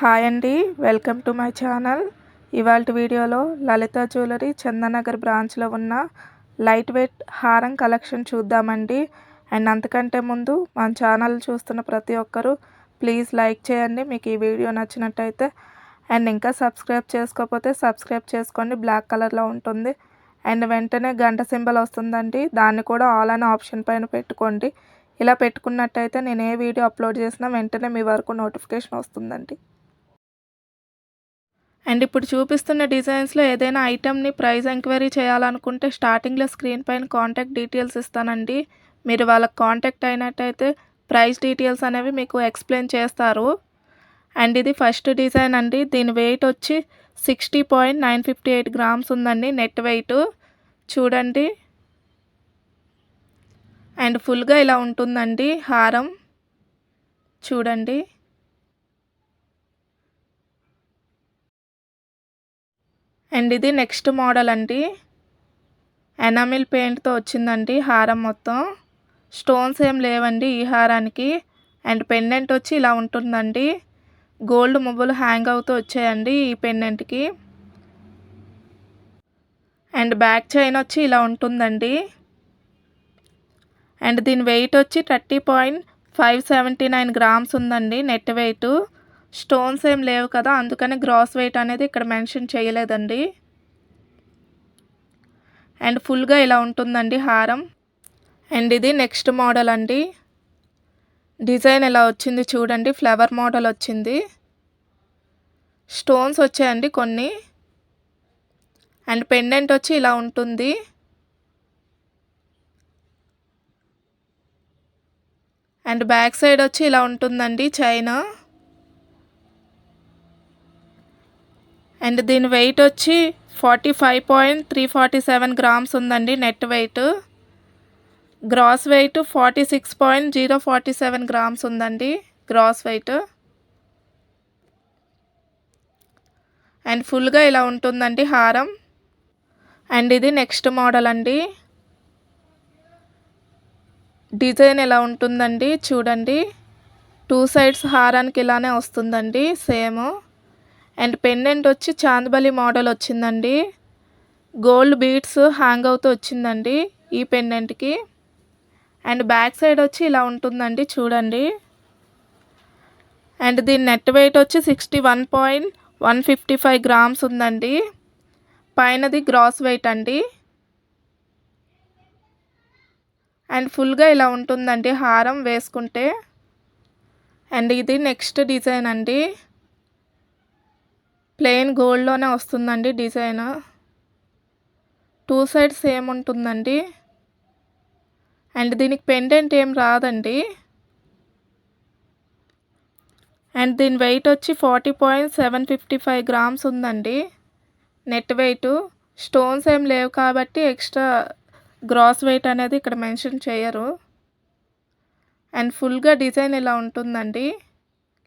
Hi అండి welcome to my channel. ఇవాళ వీడియోలో లలిత జ్యువెలరీ చందనగర్ బ్రాంచ్లో ఉన్న లైట్ వెయిట్ హారం కలెక్షన్ చూద్దామండి. అండ్ అంతకంటే ముందు మన ఛానల్ చూస్తున్న ప్రతి ఒక్కరూ ప్లీజ్ లైక్ చేయండి మీకు ఈ వీడియో నచ్చినట్టయితే. అండ్ ఇంకా సబ్స్క్రైబ్ చేసుకోకపోతే సబ్స్క్రైబ్ చేసుకోండి బ్లాక్ కలర్లో ఉంటుంది. అండ్ వెంటనే గంట సింబల్ వస్తుందండి దాన్ని కూడా ఆల్ అనే ఆప్షన్ పైన పెట్టుకోండి. ఇలా పెట్టుకున్నట్టయితే నేను ఏ వీడియో అప్లోడ్ చేసినా వెంటనే మీ వరకు నోటిఫికేషన్ వస్తుందండి. అండ్ ఇప్పుడు చూపిస్తున్న డిజైన్స్లో ఏదైనా ఐటెంని ప్రైస్ ఎంక్వైరీ చేయాలనుకుంటే స్టార్టింగ్లో స్క్రీన్ పైన కాంటాక్ట్ డీటెయిల్స్ ఇస్తానండి. మీరు వాళ్ళకి కాంటాక్ట్ అయినట్టయితే ప్రైస్ డీటెయిల్స్ అనేవి మీకు ఎక్స్ప్లెయిన్ చేస్తారు. అండ్ ఇది ఫస్ట్ డిజైన్ అండి. దీని వెయిట్ వచ్చి sixty point nine fifty eight grams ఉందండి నెట్ వెయిట్. చూడండి. అండ్ ఫుల్గా ఇలా ఉంటుందండి హారం. చూడండి. అండ్ ఇది నెక్స్ట్ మోడల్ అండి. ఎనామిల్ పెయింట్తో వచ్చిందండి హారం మొత్తం. స్టోన్స్ ఏం లేవండి ఈ హారానికి. అండ్ పెండెంట్ వచ్చి ఇలా ఉంటుందండి. గోల్డ్ మువ్వలు హ్యాంగ్ అవుతూ వచ్చాయండి ఈ పెండెంట్కి. అండ్ బ్యాక్ చైన్ వచ్చి ఇలా ఉంటుందండి. అండ్ దీని వెయిట్ వచ్చి thirty point five seventy nine grams ఉందండి నెట్ వెయిట్. స్టోన్స్ ఏం లేవు కదా అందుకని గ్రాస్ వెయిట్ అనేది ఇక్కడ మెన్షన్ చేయలేదండి. అండ్ ఫుల్గా ఇలా ఉంటుందండి హారం. అండ్ ఇది నెక్స్ట్ మోడల్ అండి. డిజైన్ ఎలా వచ్చింది చూడండి ఫ్లవర్ మోడల్ వచ్చింది. స్టోన్స్ వచ్చాయండి కొన్ని. అండ్ పెండెంట్ వచ్చి ఇలా ఉంటుంది. అండ్ బ్యాక్ సైడ్ వచ్చి ఇలా ఉంటుందండి చైనా. అండ్ దీని వెయిట్ వచ్చి forty five point three forty seven grams ఉందండి net weight gross weight forty six point zero forty seven grams ఉందండి గ్రాస్ వెయిట్ అండ్ ఫుల్గా ఇలా ఉంటుందండి హారం. అండ్ ఇది నెక్స్ట్ మోడల్ అండి. డిజైన్ ఎలా ఉంటుందండి చూడండి. టూ సైడ్స్ హారానికి ఇలానే వస్తుందండి సేమ్ అండ్ పెండెంట్ వచ్చి చాందబలి మోడల్ వచ్చిందండి. గోల్డ్ బీడ్స్ హ్యాంగ్ అవుతూ వచ్చిందండి ఈ పెండెంట్కి. అండ్ బ్యాక్ సైడ్ వచ్చి ఇలా ఉంటుందండి చూడండి. అండ్ దీని నెట్ వెయిట్ వచ్చి sixty one point one fifty five grams ఉందండి. పైనది గ్రాస్ వెయిట్ అండి. అండ్ ఫుల్గా ఇలా ఉంటుందండి హారం వేసుకుంటే. అండ్ ఇది నెక్స్ట్ డిజైన్ అండి. ప్లెయిన్ గోల్డ్లోనే వస్తుందండి డిజైన్. టూ సైడ్స్ సేమ్ ఉంటుందండి. అండ్ దీనికి పెండెంట్ ఏం రాదండి. అండ్ దీని వెయిట్ వచ్చి forty point seven fifty five grams ఉందండి. Net weight. స్టోన్స్ ఏం లేవు కాబట్టి ఎక్స్ట్రా గ్రాస్ వెయిట్ అనేది ఇక్కడ మెన్షన్ చేయరు. అండ్ ఫుల్గా డిజైన్ ఇలా ఉంటుందండి.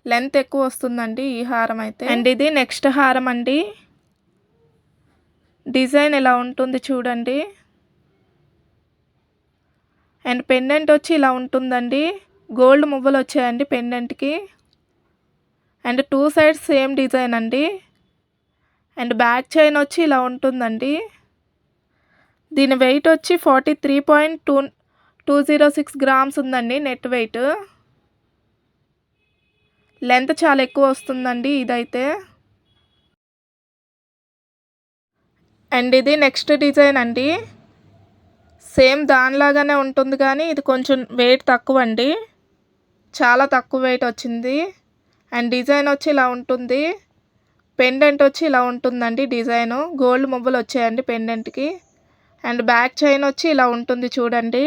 లెంత్ ఎక్కువ వస్తుందండి ఈ హారం అయితే. అండ్ ఇది నెక్స్ట్ హారం అండి. డిజైన్ ఇలా ఉంటుంది చూడండి. అండ్ పెండెంట్ వచ్చి ఇలా ఉంటుందండి. గోల్డ్ మువ్వలు వచ్చాయండి పెండెంట్కి. And two sides same design అండి. అండ్ బ్యాక్ చైన్ వచ్చి ఇలా ఉంటుందండి. దీని వెయిట్ వచ్చి forty three point two two zero six grams ఉందండి నెట్ వెయిట్. లెంత్ చాలా ఎక్కువ వస్తుందండి ఇదైతే. అండ్ ఇది నెక్స్ట్ డిజైన్ అండి. సేమ్ దానిలాగానే ఉంటుంది కానీ ఇది కొంచెం వెయిట్ తక్కువ అండి చాలా తక్కువ వెయిట్ వచ్చింది. అండ్ డిజైన్ వచ్చి ఇలా ఉంటుంది. పెండెంట్ వచ్చి ఇలా ఉంటుందండి డిజైను. గోల్డ్ మువ్వలు వచ్చాయండి పెండెంట్కి. అండ్ బ్యాక్ చైన్ వచ్చి ఇలా ఉంటుంది చూడండి.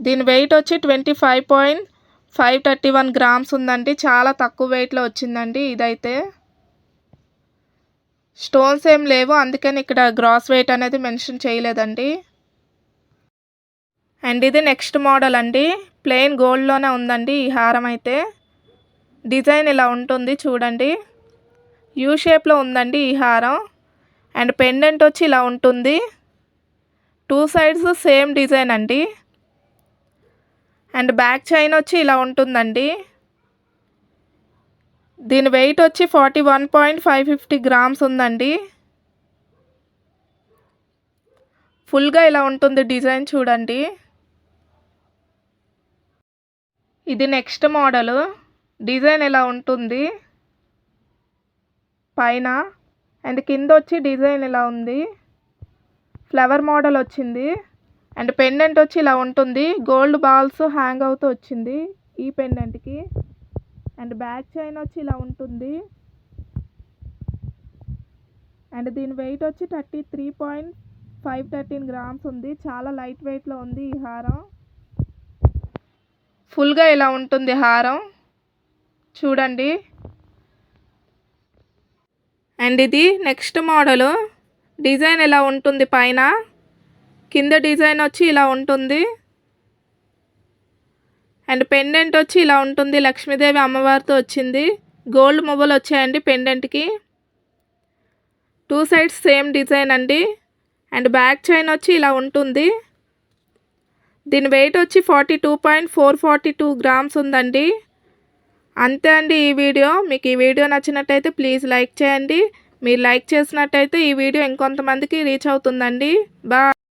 దీని వెయిట్ వచ్చి twenty five point five thirty one grams ఉందండి. చాలా తక్కువ వెయిట్లో వచ్చిందండి ఇదైతే. స్టోన్స్ ఏం లేవు. అందుకని ఇక్కడ గ్రాస్ వెయిట్ అనేది మెన్షన్ చేయలేదండి. అండ్ ఇది నెక్స్ట్ మోడల్ అండి. ప్లెయిన్ గోల్డ్లోనే ఉందండి ఈ హారం అయితే. డిజైన్ ఇలా ఉంటుంది చూడండి. యూ షేప్లో ఉందండి ఈ హారం. అండ్ పెండెంట్ వచ్చి ఇలా ఉంటుంది. టూ సైడ్స్ సేమ్ డిజైన్ అండి. అండ్ బ్యాక్ చైన్ వచ్చి ఇలా ఉంటుందండి. దీని వెయిట్ వచ్చి forty one point five fifty grams ఉందండి. ఫుల్గా ఇలా ఉంటుంది డిజైన్ చూడండి. ఇది నెక్స్ట్ మోడల్. డిజైన్ ఇలా ఉంటుంది. పైన అండ్ కింద వచ్చి డిజైన్ ఇలా ఉంది. ఫ్లవర్ మోడల్ వచ్చింది. అండ్ పెండెంట్ వచ్చి ఇలా ఉంటుంది. గోల్డ్ బాల్స్ హ్యాంగ్ అవుతూ వచ్చింది ఈ పెండెంట్కి అండ్ బ్యాక్ చైన్ వచ్చి ఇలా ఉంటుంది. అండ్ దీని వెయిట్ వచ్చి thirty three point five thirteen grams ఉంది. చాలా లైట్ వెయిట్లో ఉంది ఈ హారం. ఫుల్గా ఇలా ఉంటుంది హారం. చూడండి. అండ్ ఇది నెక్స్ట్ మోడలు డిజైన్ ఎలా ఉంటుంది పైన? కింద డిజైన్ వచ్చి ఇలా ఉంటుంది. అండ్ పెండెంట్ వచ్చి ఇలా ఉంటుంది. లక్ష్మీదేవి అమ్మవారితో వచ్చింది. గోల్డ్ మువ్వలు వచ్చాయండి పెండెంట్కి. టూ సైడ్స్ సేమ్ డిజైన్ అండి. అండ్ బ్యాక్ చైన్ వచ్చి ఇలా ఉంటుంది. దీని వెయిట్ వచ్చి forty two point four forty two grams ఉందండి. అంతే అండి ఈ వీడియో. మీకు ఈ వీడియో నచ్చినట్టయితే ప్లీజ్ లైక్ చేయండి. మీరు లైక్ చేసినట్టయితే ఈ వీడియో ఇంకొంతమందికి రీచ్ అవుతుందండి. బాయ్.